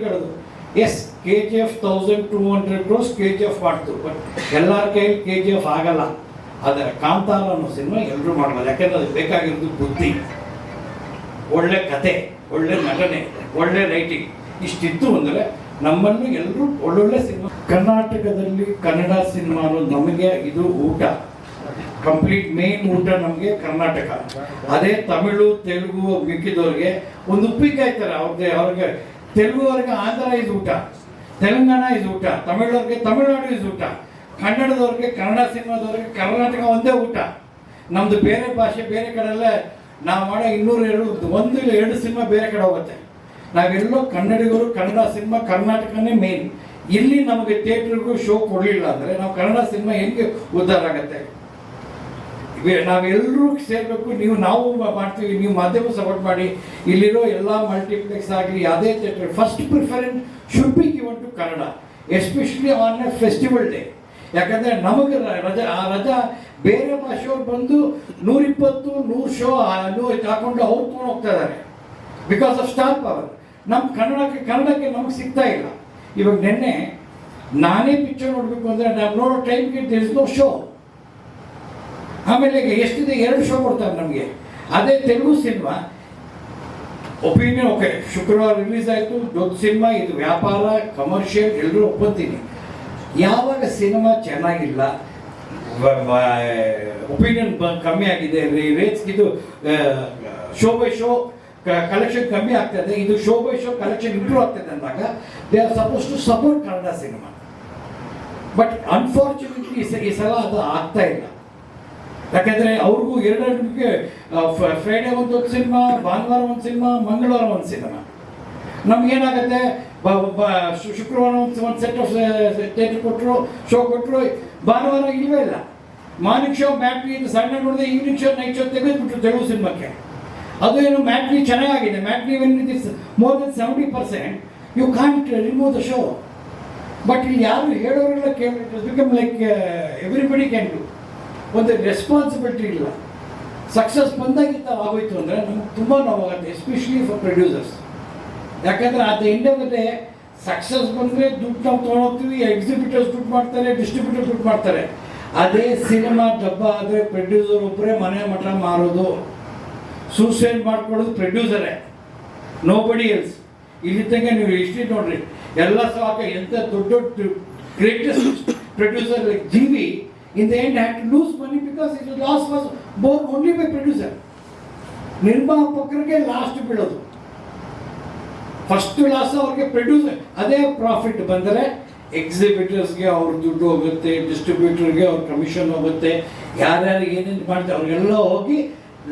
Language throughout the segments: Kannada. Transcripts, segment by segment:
ಥಿಯೇಟರ್ಗಳದು yes K G F thousand two hundred crores K G F ಮಾಡ್ತು. ಬಟ್ ಎಲ್ಲರ ಕೈಯಲ್ಲಿ ಕೆ ಜಿ ಎಫ್ ಆಗಲ್ಲ. ಆದರೆ ಕಾಂತಾರ ಅನ್ನೋ ಸಿನಿಮಾ ಎಲ್ಲರೂ ಮಾಡ್ಬೋದು. ಯಾಕೆಂದ್ರೆ ಅದಕ್ಕೆ ಬೇಕಾಗಿರೋದು ಬುದ್ಧಿ. ಒಳ್ಳೆ ಕತೆ, ಒಳ್ಳೆ ನಟನೆ, ಒಳ್ಳೆ ರೈಟಿಂಗ್ ಇಷ್ಟಿತ್ತು ಅಂದರೆ ನಮ್ಮನ್ನು ಎಲ್ಲರೂ ಒಳ್ಳೊಳ್ಳೆ ಸಿನಿಮಾ ಕರ್ನಾಟಕದಲ್ಲಿ ಕನ್ನಡ ಸಿನಿಮಾ ಅನ್ನೋದು ನಮಗೆ ಇದು ಊಟ. ಕಂಪ್ಲೀಟ್ ಮೇನ್ ಊಟ ನಮಗೆ ಕರ್ನಾಟಕ. ಅದೇ ತಮಿಳು, ತೆಲುಗು, ಮಿಕ್ಕಿದವ್ರಿಗೆ ಒಂದು ಉಪ್ಪಿಕಾಯ್ತಾರೆ ಅವ್ರದ್ದೇ, ಅವ್ರಿಗೆ ತೆಲುಗುವವ್ರಿಗೆ ಆಂಧ್ರ ಇಸ್ ಊಟ, ತೆಲಂಗಾಣ ಇಸ್ ಊಟ, ತಮಿಳವ್ರಿಗೆ ತಮಿಳುನಾಡು ಇಸ್ ಊಟ, ಕನ್ನಡದವ್ರಿಗೆ ಕನ್ನಡ ಸಿನಿಮಾದವ್ರಿಗೆ ಕರ್ನಾಟಕ ಒಂದೇ ಊಟ. ನಮ್ಮದು ಬೇರೆ ಭಾಷೆ ಬೇರೆ ಕಡೆಲ್ಲ ನಾವು ಮಾಡೋ ಇನ್ನೂರು ಎರಡು, ಒಂದು ಇಲ್ಲ ಎರಡು ಸಿನಿಮಾ ಬೇರೆ ಕಡೆ ಹೋಗುತ್ತೆ. ನಾವೆಲ್ಲೋ ಕನ್ನಡಿಗರು, ಕನ್ನಡ ಸಿನಿಮಾ ಕರ್ನಾಟಕನೇ ಮೇನ್ ಇಲ್ಲಿ ನಮಗೆ ಥಿಯೇಟ್ರಿಗೂ ಶೋ ಕೊಡಲಿಲ್ಲ ಅಂದರೆ ನಾವು ಕನ್ನಡ ಸಿನಿಮಾ ಹೆಂಗೆ ಉದ್ಧಾರ ಆಗುತ್ತೆ? ನಾವೆಲ್ಲರೂ ಸೇರಬೇಕು. ನೀವು ನಾವು ಮಾಡ್ತೀವಿ. ನೀವು ಮಾಧ್ಯಮ ಸಪೋರ್ಟ್ ಮಾಡಿ. ಇಲ್ಲಿರೋ ಎಲ್ಲ ಮಲ್ಟಿಪ್ಲೆಕ್ಸ್ ಆಗಲಿ ಯಾವುದೇ theatre first preference should be given to Kannada especially on a festival day ಯಾಕಂದರೆ ನಮಗೆ ರಜಾ ಆ ರಜಾ ಬೇರೆ ಭಾಷೆಯವ್ರು ಬಂದು ನೂರಿಪ್ಪತ್ತು, ನೂರು ಶೋ ಹಾಕೊಂಡು ಅವ್ರು ತೊಗೊಂಡು ಹೋಗ್ತಾ ಇದ್ದಾರೆ ಬಿಕಾಸ್ ಆಫ್ ಸ್ಟಾರ್ ಪವರ್ ನಮ್ಮ ಕನ್ನಡಕ್ಕೆ ಕನ್ನಡಕ್ಕೆ ನಮಗೆ ಸಿಗ್ತಾ ಇಲ್ಲ. ಇವಾಗ ನಿನ್ನೆ ನಾನೇ ಪಿಕ್ಚರ್ ನೋಡಬೇಕು ಅಂದರೆ ನಾವು ನೋಡೋ ಟೈಮ್ಗೆ ದಿಸ್ ನೋ ಶೋ ಆಮೇಲೆ ಎಷ್ಟಿದೆ? ಎರಡು ಶೋ ಕೊಡ್ತಾರೆ ನಮಗೆ. ಅದೇ ತೆಲುಗು ಸಿನಿಮಾ. ಒಪಿನಿಯನ್, ಓಕೆ, ಶುಕ್ರವಾರ ರಿಲೀಸ್ ಆಯಿತು. ದೊಡ್ಡ ಸಿನಿಮಾ, ಇದು ವ್ಯಾಪಾರ ಕಮರ್ಷಿಯಲ್ ಎಲ್ಲರೂ ಒಪ್ಕೊತೀನಿ ಯಾವಾಗ ಸಿನಿಮಾ ಚೆನ್ನಾಗಿಲ್ಲ ಒಪಿನಿಯನ್ ಕಮ್ಮಿ ಆಗಿದೆ. ರೇಟ್ಸ್ ಇದು ಶೋ ಬೈ ಶೋ ಕಲೆಕ್ಷನ್ ಕಮ್ಮಿ ಆಗ್ತದೆ ಇದು. Show by show collection improve ಆಗ್ತದೆ ಅಂದಾಗ they are suppose to support Kannada cinema. But unfortunately ಈ ಸಲ ಅದು ಆಗ್ತಾ ಇಲ್ಲ. ಯಾಕಂದ್ರೆ ಅವ್ರಿಗೂ ಎರಡೆರಡಕ್ಕೆ ಫ್ರೈಡೇ ಒಂದು ಸಿನಿಮಾ ಭಾನುವಾರ ಒಂದು ಸಿನಿಮಾ ಮಂಗಳವಾರ ಒಂದು ಸಿನಿಮಾ ನಮ್ಗೇನಾಗುತ್ತೆ ಶುಕ್ರವಾರ ಒಂದು ಒಂದು ಸೆಟ್ ಆಫ್ ಥಿಯೇಟರ್ ಕೊಟ್ಟರು ಶೋ ಕೊಟ್ಟರು ಭಾನುವಾರ ಇಲ್ಲವೇ ಇಲ್ಲ. ಮಾರ್ನಿಂಗ್ ಶೋ ಮ್ಯಾಟ್ರಿ ಇದು ಸಣ್ಣ ನೋಡಿದ್ರೆ ಈವ್ನಿಂಗ್ ಶೋ ನೈಟ್ ಶೋ ತೆಗೆದುಬಿಟ್ರು ತೆಲುಗು ಸಿನಿಮಾಕ್ಕೆ ಅದು ಏನು ಮ್ಯಾಟ್ರಿ ಚೆನ್ನಾಗಿದೆ ಮ್ಯಾಟ್ರಿ when it is more than seventy percent you can't remove the show but ಇಲ್ಲಿ ಯಾರು ಹೇಳೋರೆಲ್ಲ ಕೇಳಿ ಲೈಕ್ ಎವ್ರಿಬಡಿ ಕ್ಯಾನ್ ಡು ಒಂದು ರೆಸ್ಪಾನ್ಸಿಬಿಲಿಟಿ ಇಲ್ಲ. ಸಕ್ಸಸ್ ಬಂದಾಗಿಂದ ಆಗೋಯ್ತು ಅಂದರೆ ನಮ್ಗೆ ತುಂಬ ನೋವಾಗುತ್ತೆ ಎಸ್ಪೆಷಲಿ ಫಾರ್ ಪ್ರೊಡ್ಯೂಸರ್ಸ್ ಯಾಕಂದರೆ ಅದು ಎಂಡ್ ಸಕ್ಸಸ್ ಬಂದರೆ ದುಡ್ಡು ನಾವು ತೊಗೊಂಡೋಗ್ತೀವಿ ಎಕ್ಸಿಬಿಟರ್ಸ್ ದುಡ್ಡು ಮಾಡ್ತಾರೆ ಡಿಸ್ಟ್ರಿಬ್ಯೂಟರ್ ದುಡ್ಡು ಮಾಡ್ತಾರೆ. ಅದೇ ಸಿನಿಮಾ ಡಬ್ಬ ಆದರೆ ಪ್ರೊಡ್ಯೂಸರ್ ಒಬ್ಬರೇ ಮನೆ ಮಠ ಮಾರೋದು. ಸೂಸೈಡ್ ಮಾಡ್ಕೊಳ್ಳೋದು ಪ್ರೊಡ್ಯೂಸರೇ ನೋ ಬಡಿ ಎಲ್ಸ್ ಇಲ್ಲಿ ತನಕ ನೀವು ಹಿಸ್ಟ್ರಿ ನೋಡ್ರಿ. ಎಲ್ಲ ಸಾಕ ಎಂಥ ದೊಡ್ಡ ದೊಡ್ಡ greatest producer like in end had to lose lose money because loss was borne bore by producer. ನಿರ್ಮಾಪಕರಿಗೆ last ಬೀಳೋದು ಫಸ್ಟ್ ಲಾಸ್ ಅವ್ರಿಗೆ ಪ್ರೊಡ್ಯೂಸರ್ ಅದೇ ಪ್ರಾಫಿಟ್ ಬಂದರೆ ಎಕ್ಸಿಬಿಟರ್ಸ್ಗೆ ಅವ್ರ ದುಡ್ಡು ಹೋಗುತ್ತೆ ಡಿಸ್ಟ್ರಿಬ್ಯೂಟರ್ಗೆ ಅವ್ರ ಕಮಿಷನ್ ಹೋಗುತ್ತೆ ಯಾರ್ಯಾರು ಏನೇನು ಮಾಡ್ತಾರೆ, ಅವ್ರಿಗೆಲ್ಲ ಹೋಗಿ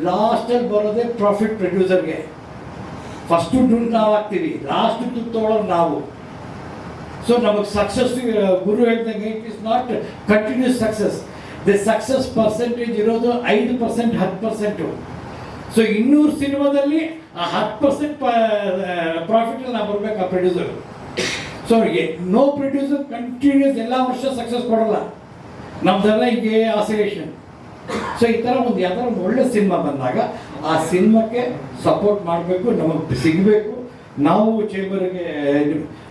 ಲಾಸ್ಟಲ್ಲಿ ಬರೋದೇ ಪ್ರಾಫಿಟ್ ಪ್ರೊಡ್ಯೂಸರ್ಗೆ ಫಸ್ಟು ದುಡ್ಡು ನಾವು ಹಾಕ್ತೀವಿ ಲಾಸ್ಟ್ ದುಡ್ಡು ತೊಗೊಳೋದು ನಾವು. ಸೊ ನಮಗೆ ಸಕ್ಸಸ್ ಗುರು ಹೇಳ್ದಂಗೆ it is not continuous success the success percentage ಇರೋದು ಐದು ಪರ್ಸೆಂಟ್ ಹತ್ತು ಪರ್ಸೆಂಟು ಸೊ ಇನ್ನೂರು ಸಿನಿಮಾದಲ್ಲಿ ಆ ಹತ್ತು ಪರ್ಸೆಂಟ್ ಪ್ರಾಫಿಟ್ ನಾವು ಬರ್ಬೇಕು ಆ producer so no producer continuous ಎಲ್ಲ ವರ್ಷ ಸಕ್ಸಸ್ ಕೊಡಲ್ಲ. ನಮ್ದೆಲ್ಲ ಹೀಗೆ ಆಸಿಲೇಷನ್ ಸೊ ಈ ಥರ ಒಂದು ಯಾವ್ದಾರ ಒಂದು ಒಳ್ಳೆ ಸಿನಿಮಾ ಬಂದಾಗ ಆ ಸಿನಿಮಾಕ್ಕೆ ಸಪೋರ್ಟ್ ಮಾಡಬೇಕು, ನಮಗೆ ಸಿಗಬೇಕು. ನಾವು ಚೇಂಬರ್ಗೆ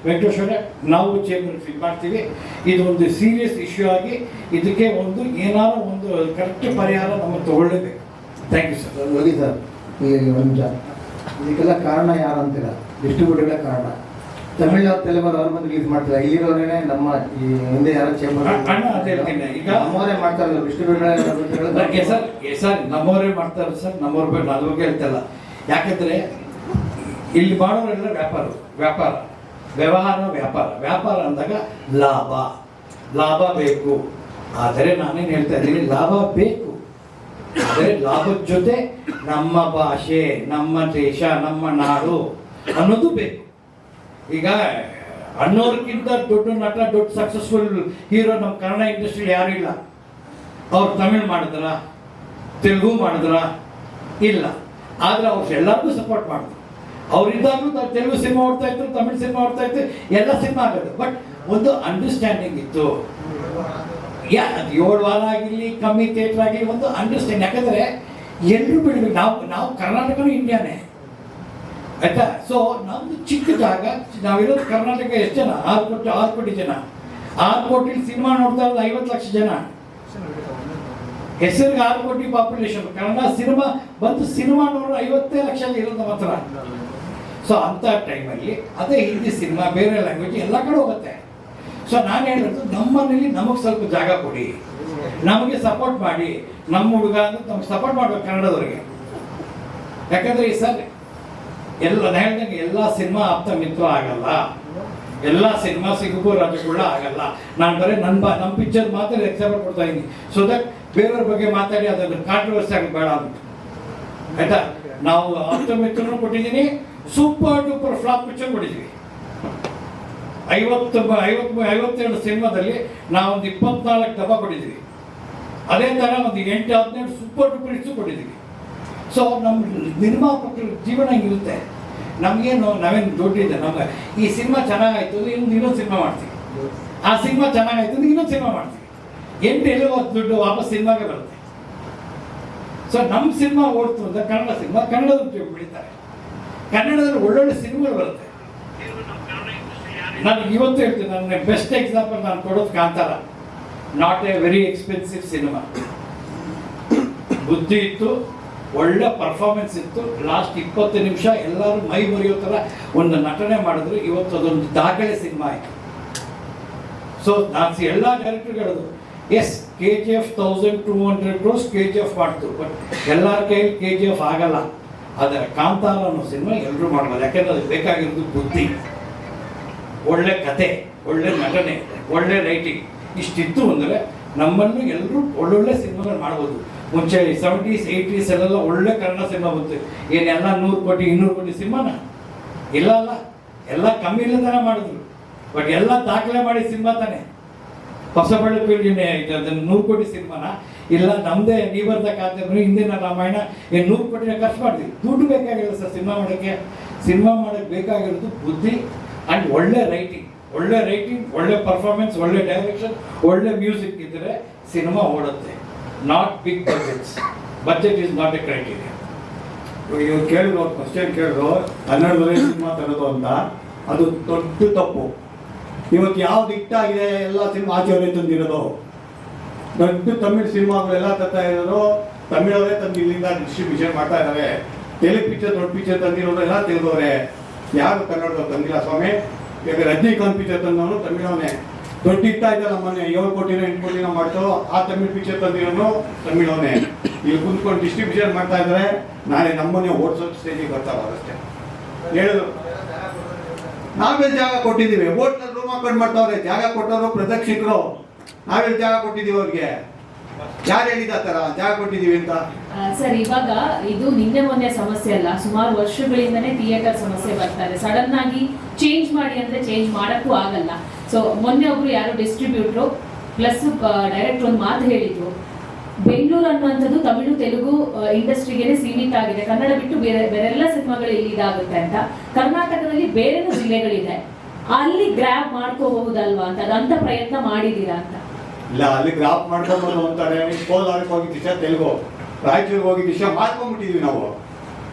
ವೆಂಕಟೇಶ್ವರ ನಾವು ಚೇಂಬರ್ ಫಿಲ್ ಮಾಡ್ತೀವಿ. ಇದು ಒಂದು ಸೀರಿಯಸ್ ಇಶ್ಯೂ ಆಗಿ ಇದಕ್ಕೆ ಒಂದು ಏನಾದ್ರು ಒಂದು ಕರೆಕ್ಟ್ ಪರಿಹಾರ ನಮಗೆ ತಗೊಳ್ಳೇಬೇಕು. ಥ್ಯಾಂಕ್ ಯು ಸರ್ ಸರ್ ಈ ಒಂದು ಇದಕ್ಕೆಲ್ಲ ಕಾರಣ ಯಾರು ಅಂತೀರ ಡಿಸ್ಟ್ರಿಬ್ಯೂಟರ್ ಕಾರಣ. ತಮಿಳುನಾಡು ತೆಲುಗು ಅವ್ರ ಬಂದು ರಿಲೀಸ್ ಮಾಡ್ತಾರೆ ಇಲ್ಲಿರೋನೇ ನಮ್ಮ ಈ ಹಿಂದೆ ಯಾರೋ ಚೇಂಬರ್ ಈಗ ನಮ್ಮವರೇ ಮಾಡ್ತಾರೆ ನನಗೆ ಸರ್ ಡಿಸ್ಟ್ರಿಬ್ಯೂಟರ್ ಸರ್ ನಮ್ಮವರೇ ಮಾಡ್ತಾರೆ ಸರ್ ನಮ್ಮವ್ರ ಬಗ್ಗೆ ನಾನು ಬಗ್ಗೆ ಹೇಳ್ತಲ್ಲ ಯಾಕಂದ್ರೆ ಇಲ್ಲಿ ಮಾಡೋರೆಲ್ಲ ವ್ಯಾಪಾರ ವ್ಯಾಪಾರ. ವ್ಯವಹಾರ, ವ್ಯಾಪಾರ. ವ್ಯಾಪಾರ ಅಂದಾಗ ಲಾಭ. ಲಾಭ ಬೇಕು. ಆದರೆ ನಾನೇನು ಹೇಳ್ತಾ ಇದ್ದೀನಿ? ಲಾಭ ಬೇಕು. ಆದರೆ ಲಾಭದ ಜೊತೆ ನಮ್ಮ ಭಾಷೆ, ನಮ್ಮ ದೇಶ, ನಮ್ಮ ನಾಡು ಅನ್ನೋದು ಬೇಕು. ಈಗ ಅನ್ನೋರ್ಗಿಂತ ದೊಡ್ಡ ನಟ, ದೊಡ್ಡ ಸಕ್ಸಸ್ಫುಲ್ ಹೀರೋ ನಮ್ಮ ಕನ್ನಡ ಇಂಡಸ್ಟ್ರಿ ಯಾರು ಇಲ್ಲ. ಅವ್ರು ತಮಿಳ್ ಮಾಡಿದ್ರ? ತೆಲುಗು ಮಾಡಿದ್ರ? ಇಲ್ಲ. ಆದರೆ ಅವ್ರು ಎಲ್ಲರಿಗೂ ಸಪೋರ್ಟ್ ಮಾಡಿದ್ರು ಅವರಿದ್ದಾಗಲೂ ನಾವು ತೆಲುಗು ಸಿನಿಮಾ ಓಡ್ತಾ ಇದ್ರು ತಮಿಳ್ ಸಿನಿಮಾ ಓಡ್ತಾ ಇತ್ತು, ಎಲ್ಲ ಸಿನಿಮಾ ಆಗೋದು. ಬಟ್ ಒಂದು ಅಂಡರ್ಸ್ಟ್ಯಾಂಡಿಂಗ್ ಇತ್ತು. ಯಾ ಅದು ಏಳು ವಾರ ಆಗಿರಲಿ, ಕಮ್ಮಿ ಥಿಯೇಟ್ರ್ ಆಗಲಿ ಒಂದು ಅಂಡರ್ಸ್ಟ್ಯಾಂಡ್ ಯಾಕಂದರೆ ಎಲ್ಲರೂ ಬಿಡಬೇಕು. ನಾವು ನಾವು ಕರ್ನಾಟಕನೂ ಇಂಡಿಯಾನೇ ಆಯ್ತಾ? ಸೊ ನಮ್ದು ಚಿಕ್ಕ ಜಾಗ, ನಾವಿರೋದು ಕರ್ನಾಟಕ ಎಷ್ಟು ಜನ? ಆರು ಕೋಟಿ ಆರು ಕೋಟಿ ಜನ. ಆರು ಕೋಟಿ ಸಿನಿಮಾ ನೋಡ್ತಾ ಇರೋದು ಐವತ್ತು ಲಕ್ಷ ಜನ. ಹೆಸರಿಗೆ ಆರು ಕೋಟಿ ಪಾಪ್ಯುಲೇಷನ್ ಕನ್ನಡ ಸಿನಿಮಾ ಬಂದು ಸಿನಿಮಾ ನೋಡೋ ಐವತ್ತೇ ಲಕ್ಷ ಇರೋದು ಮಾತ್ರ. ಸೊ ಅಂಥ ಟೈಮಲ್ಲಿ ಅದೇ ಹಿಂದಿ ಸಿನಿಮಾ ಬೇರೆ ಲ್ಯಾಂಗ್ವೇಜ್ ಎಲ್ಲ ಕಡೆ ಹೋಗುತ್ತೆ. ಸೊ ನಾನು ಹೇಳಿದ್ದು ನಮ್ಮನೇಲಿ ನಮಗೆ ಸ್ವಲ್ಪ ಜಾಗ ಕೊಡಿ. ನಮಗೆ ಸಪೋರ್ಟ್ ಮಾಡಿ. ನಮ್ಮ ಹುಡುಗ ಅಂತ ನಮ್ಗೆ ಸಪೋರ್ಟ್ ಮಾಡ್ಬೇಕು ಕನ್ನಡದವ್ರಿಗೆ. ಯಾಕಂದ್ರೆ ಈ ಸರ್ ಎಲ್ಲ ಹೇಳ್ದಂಗೆ ಎಲ್ಲ ಸಿನಿಮಾ ಆಪ್ತ ಮಿತ್ರ ಆಗಲ್ಲ. ಎಲ್ಲ ಸಿನಿಮಾ ಸಿಗಕ್ಕೂ ರಾಜಕುಳ್ಳ ಆಗಲ್ಲ. ನಾನು ಬರೀ ನನ್ನ ಬಾ ನಮ್ಮ ಪಿಕ್ಚರ್ ಮಾತ್ರ ಎಕ್ಸಾಂಪಲ್ ಕೊಡ್ತಾ ಇದ್ದೀನಿ ಸೊ ದಟ್ ಬೇರೆಯವ್ರ ಬಗ್ಗೆ ಮಾತಾಡಿ ಅದನ್ನು ಕಾಂಟ್ರವರ್ಸಿ ಆಗಿ ಬೇಡ ಅಂತ. ಆಯ್ತಾ? ನಾವು ಆಪ್ತ ಮಿತ್ರನೂ ಕೊಟ್ಟಿದ್ದೀನಿ. ಸೂಪರ್ ಡೂಪರ್ ಫ್ಲಾಪ್ ಪಿಕ್ಚರ್ ಮಾಡಿದ್ವಿ. ಐವತ್ತು ಐವತ್ತು ಐವತ್ತೆರಡು ಸಿನಿಮಾದಲ್ಲಿ ನಾವೊಂದು ಇಪ್ಪತ್ನಾಲ್ಕು ಡಬ್ಬ ಕೊಟ್ಟಿದ್ವಿ. ಅದೇ ಥರ ಒಂದು ಎಂಟು, ಹದಿನೆಂಟು ಸೂಪರ್ ಡೂಪರ್ ಇಷ್ಟು ಕೊಟ್ಟಿದ್ವಿ. ಸೊ ನಮ್ಮ ನಿರ್ಮಾಪಕರ ಜೀವನ ಹಿಂಗಿರುತ್ತೆ. ನಮಗೇನು, ನಾವೇನು ದುಡ್ಡಿದೆ, ನಮ್ಗೆ ಈ ಸಿನಿಮಾ ಚೆನ್ನಾಗಾಯ್ತು ಅಂದ್ರೆ ಇನ್ನೊಂದು ಇನ್ನೊಂದು ಸಿನಿಮಾ ಮಾಡ್ತೀವಿ. ಆ ಸಿನಿಮಾ ಚೆನ್ನಾಗಾಯ್ತು ಅಂದ್ರೆ ಇನ್ನೊಂದು ಸಿನಿಮಾ ಮಾಡ್ತೀವಿ. ಎಂಟು ಎಲ್ಲೋ ಹೊತ್ತು ದುಡ್ಡು ವಾಪಸ್ ಸಿನಿಮಾಗೆ ಬರುತ್ತೆ. ಸೊ ನಮ್ಮ ಸಿನಿಮಾ ಓಡ್ತು ಅಂದರೆ ಕನ್ನಡ ಸಿನಿಮಾ ಕನ್ನಡದ ಬಿಡ್ತಾರೆ ಕನ್ನಡದಲ್ಲಿ ಒಳ್ಳೊಳ್ಳೆ ಸಿನಿಮಾಗಳು ಬರುತ್ತೆ. ನಾನು ಇವತ್ತು ಹೇಳ್ತೀನಿ ನನ್ನ ಬೆಸ್ಟ್ ಎಕ್ಸಾಂಪಲ್ ನಾನು ಕೊಡೋದು Kantara. Not a very expensive cinema ಬುದ್ಧಿ ಇತ್ತು, ಒಳ್ಳೆ ಪರ್ಫಾರ್ಮೆನ್ಸ್ ಇತ್ತು ಲಾಸ್ಟ್ ಇಪ್ಪತ್ತು ನಿಮಿಷ ಎಲ್ಲರೂ ಮೈ ಮುರಿಯೋ ಥರ ಒಂದು ನಟನೆ ಮಾಡಿದ್ರು, ಇವತ್ತು ಅದೊಂದು ದಾಖಲೆ ಸಿನಿಮಾ ಆಯಿತು. ಸೊ ನಾನು ಎಲ್ಲ directors K G F thousand two hundred crores K G F ಮಾಡ್ತು ಬಟ್ ಎಲ್ಲರ ಕೈಯಲ್ಲಿ ಕೆ ಜಿ ಎಫ್ ಆಗಲ್ಲ. ಆದರೆ ಕಾಂತಾರ ಅನ್ನೋ ಸಿನಿಮಾ ಎಲ್ಲರೂ ಮಾಡ್ಬೋದು. ಯಾಕೆಂದ್ರೆ ಅದಕ್ಕೆ ಬೇಕಾಗಿರೋದು ಬುದ್ಧಿ. ಒಳ್ಳೆ ಕತೆ, ಒಳ್ಳೆ ನಟನೆ, ಒಳ್ಳೆ ರೈಟಿಂಗ್ ಇಷ್ಟಿತ್ತು ಅಂದರೆ ನಮ್ಮನ್ನು ಎಲ್ಲರೂ ಒಳ್ಳೊಳ್ಳೆ ಸಿನಿಮಾಗಳು ಮಾಡ್ಬೋದು. ಮುಂಚೆ ಸೆವೆಂಟೀಸ್ ಏಯ್ಟೀಸ್ ಎಲ್ಲ ಒಳ್ಳೆ ಕನ್ನಡ ಸಿನಿಮಾ ಬಂತು. ಏನೆಲ್ಲ ನೂರು ಕೋಟಿ, ಇನ್ನೂರು ಕೋಟಿ ಸಿನಿಮಾನ? ಇಲ್ಲ ಅಲ್ಲ. ಎಲ್ಲ ಕಮ್ಮಿ ಇಲ್ಲದಾನೆ ಮಾಡಿದ್ರು. ಬಟ್ ಎಲ್ಲ ದಾಖಲೆ ಮಾಡಿ ಸಿನಿಮಾ ತಾನೆ. ಹೊಸಬಳ್ಳಿ ಪೀಳಿಗೆ ನೂರು ಕೋಟಿ ಸಿನಿಮಾನ? ಇಲ್ಲ ನಮ್ಮದೇ ನೀವರ್ದ ಕಾದಂಬರಿ ಹಿಂದಿನ ರಾಮಾಯಣ ಏನು ನೂರು ಕೋಟಿ ಖರ್ಚು ಮಾಡಿದ್ವಿ. ದುಡ್ಡು ಬೇಕಾಗಿಲ್ಲ ಸರ್ ಸಿನಿಮಾ ಮಾಡೋಕ್ಕೆ. ಸಿನಿಮಾ ಮಾಡೋಕ್ಕೆ ಬೇಕಾಗಿರೋದು ಬುದ್ಧಿ ಆ್ಯಂಡ್ ಒಳ್ಳೆ ರೈಟಿಂಗ್ ಒಳ್ಳೆ ರೈಟಿಂಗ್ ಒಳ್ಳೆ ಪರ್ಫಾರ್ಮೆನ್ಸ್ ಒಳ್ಳೆ ಡೈರೆಕ್ಷನ್ ಒಳ್ಳೆ ಮ್ಯೂಸಿಕ್ ಇದ್ದರೆ ಸಿನಿಮಾ ಓಡುತ್ತೆ. Not big budgets budget is not a criteria ಇವ್ರು ಕೇಳಿದ್ರು ಕ್ವಶನ್ ಕೇಳಿದ್ರು ಕನ್ನಡದಲ್ಲಿ ಸಿನಿಮಾ ತರೋದು ಅಂತ, ಅದು ದೊಡ್ಡ ತಪ್ಪು. ಇವತ್ತು ಯಾವ್ದು ಇಟ್ಟಾಗಿದೆ ಎಲ್ಲ ಸಿನಿಮಾ ಆಚೆಯವರೇ ತಂದಿರೋದು. ದೊಡ್ಡ ತಮಿಳ್ ಸಿನಿಮಾಗಳೆಲ್ಲ ತರ್ತಾ ಇರೋರು, ತಮಿಳವರೇ ತಂದು ಇಲ್ಲಿಂದ ಡಿಸ್ಟ್ರಿಬ್ಯೂಷನ್ ಮಾಡ್ತಾ ಇದ್ದಾರೆ ತೆಲುಗು ಪಿಕ್ಚರ್ ದೊಡ್ಡ ಪಿಕ್ಚರ್ ತಂದಿರೋರು ಎಲ್ಲ ತೆಗೆದವ್ರೆ ಯಾರು ಕನ್ನಡದವ್ರು ತಂದಿಲ್ಲ ಸ್ವಾಮಿ. ಈಗ ರಜನಿಕಾಂತ್ ಪಿಕ್ಚರ್ ತಂದವನು ತಮಿಳವನೇ. ದೊಡ್ಡ ಇಟ್ಟ ಮೊನ್ನೆ, ಏಳು ಕೋಟಿನ ಎಂಟು ಕೋಟಿನ ಮಾಡ್ತು, ಆ ತಮಿಳ್ ಪಿಕ್ಚರ್ ತಂದಿರೋನು ತಮಿಳವನೇ. ಇಲ್ಲಿ ಕುಂತ್ಕೊಂಡು ಡಿಸ್ಟ್ರಿಬ್ಯೂಷನ್ ಮಾಡ್ತಾ ಇದ್ದಾರೆ ನಾಳೆ ನಮ್ಮನೆ ಓಡಿಸೋ ಸ್ಟೇಜಿಗೆ ಬರ್ತಾವ ಅಷ್ಟೇ ಹೇಳಿದ್ರು ನಾವೇ ಜಾಗ ಕೊಟ್ಟಿದ್ದೀವಿ. ಹೋಟ್ಲಲ್ಲಿ ರೂಮ್ ಹಾಕೊಂಡು ಮಾಡ್ತಾವ್ರೆ. ಜಾಗ ಕೊಟ್ಟವರು ಪ್ರದಕ್ಷಿಕರು ನಾವೆಲ್ಲಿ ಜಾಗ ಕೊಟ್ಟಿದೀವಿ ಅವ್ರಿಗೆ? ಯಾರು ಹೇಳಿದ ತರ ಜಾಗ ಕೊಟ್ಟಿದ್ದೀವಿ ಅಂತ? ಸರ್, ಇವಾಗ ಇದು ನಿನ್ನೆ ಮೊನ್ನೆ ಸಮಸ್ಯೆ ಅಲ್ಲ. ಸುಮಾರು ವರ್ಷಗಳಿಂದನೇ ಥಿಯೇಟರ್ ಸಮಸ್ಯೆ ಬರ್ತಾರೆ ಸಡನ್ ಆಗಿ ಚೇಂಜ್ ಮಾಡಿ ಅಂದ್ರೆ ಚೇಂಜ್ ಮಾಡಕ್ಕೂ ಆಗಲ್ಲ. ಸೊ ಮೊನ್ನೆ ಒಬ್ರು ಯಾರೋ ಡಿಸ್ಟ್ರಿಬ್ಯೂಟ್ರು ಪ್ಲಸ್ ಡೈರೆಕ್ಟರ್ ಒಂದು ಮಾತು ಹೇಳಿದ್ರು. ಬೆಂಗಳೂರು ಅನ್ನುವಂಥದ್ದು ತಮಿಳು, ತೆಲುಗು ಇಂಡಸ್ಟ್ರಿಗೆ ಸೀಮಿತ ಆಗಿದೆ. ಕನ್ನಡ ಬಿಟ್ಟು ಬೇರೆ, ಬೇರೆಲ್ಲ ಸಿನಿಮಾಗಳು ಇಲ್ಲಿ ಇದಾಗುತ್ತೆ ಅಂತ. ಕರ್ನಾಟಕದಲ್ಲಿ ಬೇರೆನೂ ಜಿಲ್ಲೆಗಳಿದೆ. ಅಲ್ಲಿ ಗ್ರ್ಯಾಬ್ ಮಾಡ್ಕೋಬಹುದಲ್ವಾ ಅಂತ, ಅದಂತ ಪ್ರಯತ್ನ ಮಾಡಿದೀರಾ ಅಂತ. ಇಲ್ಲ ಅಲ್ಲಿ ಗ್ರಾಪ್ ಮಾಡ್ಕೊಂಡು ಅಂತಾರೆ. ಕೋಲಾರಕ್ಕೆ ಹೋಗಿ ದಿಶಾ ತೆಲುಗು. ರಾಯಚೂರಿಗೆ ಹೋಗಿ ದಿಶಾ ಮಾಡ್ಕೊಂಡ್ಬಿಟ್ಟಿದ್ವಿ ನಾವು.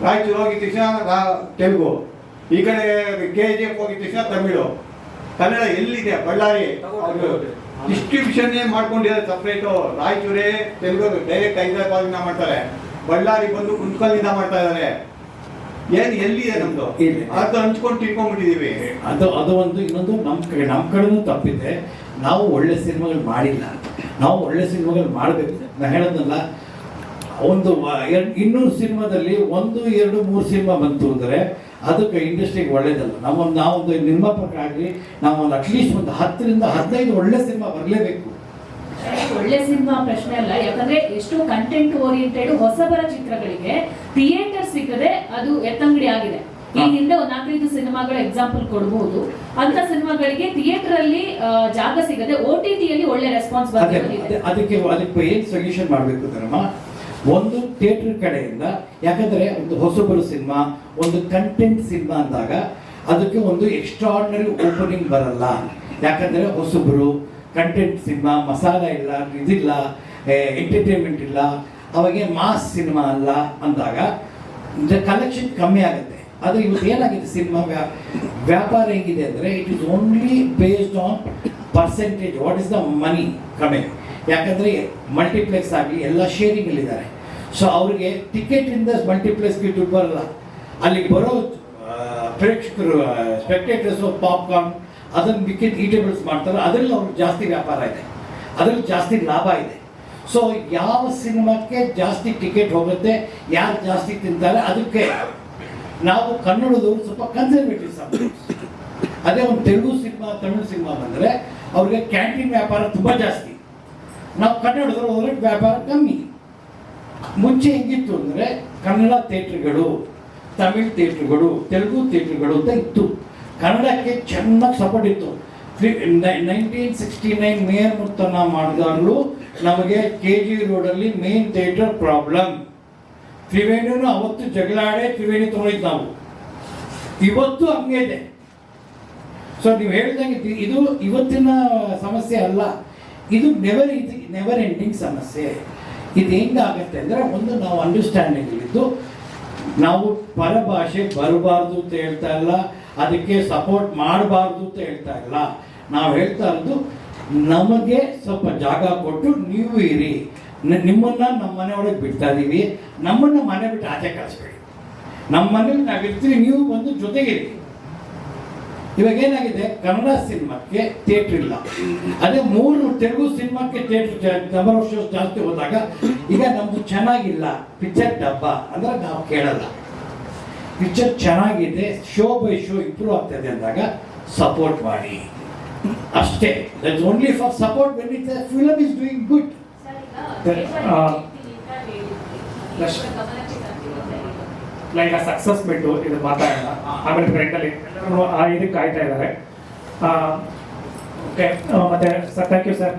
ರಾಯಚೂರು ಹೋಗಿ ದಿಶಾ ರಾ- ತೆಲುಗು. ಈ ಕಡೆ ಕೆ ಜಿ ಎಫ್ ಹೋಗಿ ದಿಶಾ ತಮಿಳು. ಕನ್ನಡ ಎಲ್ಲಿದೆ? ಬಳ್ಳಾರಿ. ಡಿಸ್ಟ್ರಿಬ್ಯೂಷನ್ ಮಾಡ್ಕೊಂಡಿದ್ದಾರೆ ಸಪ್ರೇಟು ರಾಯಚೂರೇ ತೆಲುಗು ಡೈರೆಕ್ಟ್ ಹೈದರಾಬಾದಿಂದ ಮಾಡ್ತಾರೆ. ಬಳ್ಳಾರಿ ಬಂದು ಕುಂತ್ಕಲ್ಲಿಂದ ಮಾಡ್ತಾ ಇದ್ದಾರೆ. ಏನ್ ಎಲ್ಲಿದೆ ನಮ್ದು. ಅದು ಹಂಚ್ಕೊಂಡು ತಿಳ್ಕೊಂಡ್ಬಿಟ್ಟಿದೀವಿ ಅದು ಅದು ಒಂದು ಇನ್ನೊಂದು ನಮ್ಮ ಕಡೆ ನಮ್ಮ ಕಡೆನೂ ತಪ್ಪಿದೆ. ನಾವು ಒಳ್ಳೆ ಸಿನಿಮಾಗಳು ಮಾಡಿಲ್ಲ. ನಾವು ಒಳ್ಳೆ ಸಿನಿಮಾಗಳು ಮಾಡಬೇಕು. ನಾನು ಹೇಳೋದಲ್ಲ, ಒಂದು ಇನ್ನೂರು ಸಿನಿಮಾದಲ್ಲಿ ಒಂದು, ಎರಡು, ಮೂರು ಸಿನಿಮಾ ಬಂತು ಅಂದರೆ ಅದಕ್ಕೆ ಇಂಡಸ್ಟ್ರಿಗೆ ಒಳ್ಳೇದಲ್ಲ. ನಮ್ಮ, ನಾವೊಂದು ನಿರ್ಮಾಪಕರಾಗಲಿ ನಾವೊಂದು ಅಟ್ಲೀಸ್ಟ್ ಒಂದು ಹತ್ತರಿಂದ ಹದಿನೈದು ಒಳ್ಳೆ ಸಿನಿಮಾ ಬರಲೇಬೇಕು. ಒಳ್ಳೆ ಸಿನಿಮಾ ಪ್ರಶ್ನೆ ಅಲ್ಲ. ಯಾಕಂದ್ರೆ ಎಷ್ಟು ಕಂಟೆಂಟ್ ಓರಿಯೆಂಟೆಡ್ ಹೊಸಬರ ಚಿತ್ರಗಳಿಗೆ ಥಿಯೇಟರ್ ಸಿಗದೆ ಅದು ಎತ್ತಂಗಡಿ ಆಗಿದೆ. ಈ. ಹಿಂದೆ ಒಂದ್ ನಾಲ್ಕೈದು ಸಿನಿಮಾಗಳ ಎಕ್ಸಾಂಪಲ್ ಕೊಡಬಹುದು ಅಂತ ಸಿನಿಮಾಗಳಿಗೆ ಥಿಯೇಟರ್ ಅಲ್ಲಿ ಜಾಗ ಸಿಗದೆ ಓ ಟಿ ಟಿಯಲ್ಲಿ ಒಳ್ಳೆ ರೆಸ್ಪಾನ್ಸ್ ಬಂದಿದೆ ಅದಕ್ಕೆ ಅದಕ್ಕೆ ಏನ್ ಸೊಲ್ಯೂಷನ್ ಮಾಡಬೇಕು ಧರ್ಮ? ಒಂದು ಥಿಯೇಟರ್ ಕಡೆಯಿಂದ ಯಾಕಂದ್ರೆ ಒಂದು ಹೊಸಬರು ಸಿನಿಮಾ ಒಂದು ಕಂಟೆಂಟ್ ಸಿನಿಮಾ ಅಂದಾಗ ಅದಕ್ಕೆ ಒಂದು ಎಕ್ಸ್ಟ್ರಾರ್ಡಿನರಿ ಓಪನಿಂಗ್ ಬರಲ್ಲ. ಯಾಕಂದ್ರೆ ಹೊಸಬರು ಕಂಟೆಂಟ್ ಸಿನಿಮಾ ಮಸಾಲ ಇಲ್ಲ ಇದಿಲ್ಲ ಎಂಟರ್ಟೈನ್ಮೆಂಟ್ ಇಲ್ಲ ಅವಾಗೆ ಮಾಸ್ ಸಿನಿಮಾ ಅಲ್ಲ ಅಂದಾಗ ಕಲೆಕ್ಷನ್ ಕಮ್ಮಿ ಆಗುತ್ತೆ. ಆದರೆ ಇವತ್ತು ಏನಾಗಿದೆ ಸಿನಿಮಾ ವ್ಯಾಪಾರ ಹೇಗಿದೆ ಅಂದರೆ it is only based on percentage what is the money coming ಯಾಕಂದರೆ ಮಲ್ಟಿಪ್ಲೆಕ್ಸ್ ಆಗಲಿ ಎಲ್ಲ ಶೇರಿಂಗಲ್ಲಿದ್ದಾರೆ ಸೊ ಅವ್ರಿಗೆ ಟಿಕೆಟಿಂದ ಮಲ್ಟಿಪ್ಲೆಕ್ಸ್ಗೆ ದುಡ್ಡು ಬರಲ್ಲ. ಅಲ್ಲಿಗೆ ಬರೋ ಪ್ರೇಕ್ಷಕರು ಸ್ಪೆಕ್ಟೇಟರ್ಸು ಪಾಪ್ಕಾರ್ನ್ ಅದನ್ನು ಮಿಕ್ಕಿದ ಈಟೇಬಲ್ಸ್ ಮಾಡ್ತಾರೆ. ಅದರಲ್ಲಿ ಅವ್ರಿಗೆ ಜಾಸ್ತಿ ವ್ಯಾಪಾರ ಇದೆ. ಅದರಲ್ಲಿ ಜಾಸ್ತಿ ಲಾಭ ಇದೆ. ಸೊ ಯಾವ ಸಿನಿಮಾಕ್ಕೆ ಜಾಸ್ತಿ ಟಿಕೆಟ್ ಹೋಗುತ್ತೆ, ಯಾರು ಜಾಸ್ತಿ ತಿಂತಾರೆ, ಅದಕ್ಕೆ ನಾವು ಕನ್ನಡದವರು ಸ್ವಲ್ಪ ಕನ್ಸರ್ವೇಟಿವ್ ಅದೇ ಒಂದು ತೆಲುಗು ಸಿನಿಮಾ, ತಮಿಳು ಸಿನಿಮಾ ಬಂದರೆ ಅವ್ರಿಗೆ ಕ್ಯಾಂಟೀನ್ ವ್ಯಾಪಾರ ತುಂಬ ಜಾಸ್ತಿ. ನಾವು ಕನ್ನಡದವರು ಹೋದ್ರೆ ವ್ಯಾಪಾರ ಕಮ್ಮಿ. ಮುಂಚೆ ಹೆಂಗಿತ್ತು ಅಂದರೆ ಕನ್ನಡ ಥಿಯೇಟ್ರ್ಗಳು, ತಮಿಳ್ ಥಿಯೇಟ್ರ್ಗಳು, ತೆಲುಗು ಥಿಯೇಟ್ರ್ಗಳು ಅಂತ ಇತ್ತು. ಕನ್ನಡಕ್ಕೆ ಚೆನ್ನಾಗಿ ಸಪೋರ್ಟ್ ಇತ್ತು. ನೈನ್ಟೀನ್ ಸಿಕ್ಸ್ಟಿ ನೈನ್ ಮೇಯರ್ ಮುತ್ತನ ಮಾಡಿದಾಗಲೂ ನಮಗೆ ಕೆ ಜಿ ರೋಡಲ್ಲಿ ಮೇನ್ ಥಿಯೇಟರ್ ಪ್ರಾಬ್ಲಮ್ ತ್ರಿವೇಣಿನೂ ಅವತ್ತು ಜಗಳಾಡೆ ತ್ರಿವೇಣಿ ತೊಗೊಂಡಿದ್ದು ನಾವು. ಇವತ್ತು ಹಂಗೆ ಇದೆ. ಸೊ ನೀವು ಹೇಳ್ದಂಗೆ ಇದು- ಇವತ್ತಿನ ಸಮಸ್ಯೆ ಅಲ್ಲ. ಇದು ನೆವರ್ ಇದು ನೆವರ್ ಎಂಡಿಂಗ್ ಸಮಸ್ಯೆ. ಇದು ಹೆಂಗಾಗತ್ತೆ ಅಂದರೆ ಒಂದು ನಾವು ಅಂಡರ್ಸ್ಟ್ಯಾಂಡಿಂಗ್ ಇದ್ದು ನಾವು ಪರಭಾಷೆ ಬರಬಾರ್ದು ಅಂತ ಹೇಳ್ತಾ ಇಲ್ಲ. ಅದಕ್ಕೆ ಸಪೋರ್ಟ್ ಮಾಡಬಾರ್ದು ಅಂತ ಹೇಳ್ತಾ ಇಲ್ಲ. ನಾವು ಹೇಳ್ತಾ ಇರೋದು ನಮಗೆ ಸ್ವಲ್ಪ ಜಾಗ ಕೊಟ್ಟು ನೀವು ಇರಿ. ನಿಮ್ಮನ್ನ ನಮ್ಮ ಮನೆ ಒಳಗೆ ಬಿಡ್ತಾ ಇದ್ದೀವಿ ನಮ್ಮನ್ನ ಮನೆ ಬಿಟ್ಟು ಆಚೆ ಕಳಿಸ್ಬೇಡಿ. ನಮ್ಮ ಮನೇಲಿ ನಾವಿರ್ತೀವಿ, ನೀವು ಬಂದು ಜೊತೆಗಿರಿ ಇವಾಗ ಏನಾಗಿದೆ? ಕನ್ನಡ ಸಿನಿಮಾಕ್ಕೆ ಥಿಯೇಟ್ರ್ ಇಲ್ಲ. ಅದೇ ಮೂರು ತೆಲುಗು ಸಿನಿಮಾಕ್ಕೆ ಥಿಯೇಟ್ರ್ ನಂಬರ್ ಶೋಸ್ ಜಾಸ್ತಿ ಹೋದಾಗ, ಈಗ ನಮ್ದು ಚೆನ್ನಾಗಿಲ್ಲ. ಪಿಕ್ಚರ್ ಡಬ್ಬ ಅಂದ್ರೆ ನಾವು ಕೇಳಲ್ಲ. ಪಿಕ್ಚರ್ ಚೆನ್ನಾಗಿದೆ, ಶೋ ಬೈ ಶೋ ಇಂಪ್ರೂವ್ ಆಗ್ತದೆ ಅಂದಾಗ ಸಪೋರ್ಟ್ ಮಾಡಿ. ಅಷ್ಟೇ. That's only for support when it film is doing good like ಆ ಸಕ್ಸಸ್ ಬಿಟ್ಟು ಇದು ಮಾತಾಡೋಣ ಆಮೇಲೆ ಫ್ರೆಂಡಲ್ಲಿ ಎಲ್ಲರೂ ಆ ಇದಕ್ಕೆ ಕಾಯ್ತಾ ಇದ್ದಾರೆ. ಓಕೆ ಮತ್ತೆ ಸರ್ ಥ್ಯಾಂಕ್ ಯು ಸರ್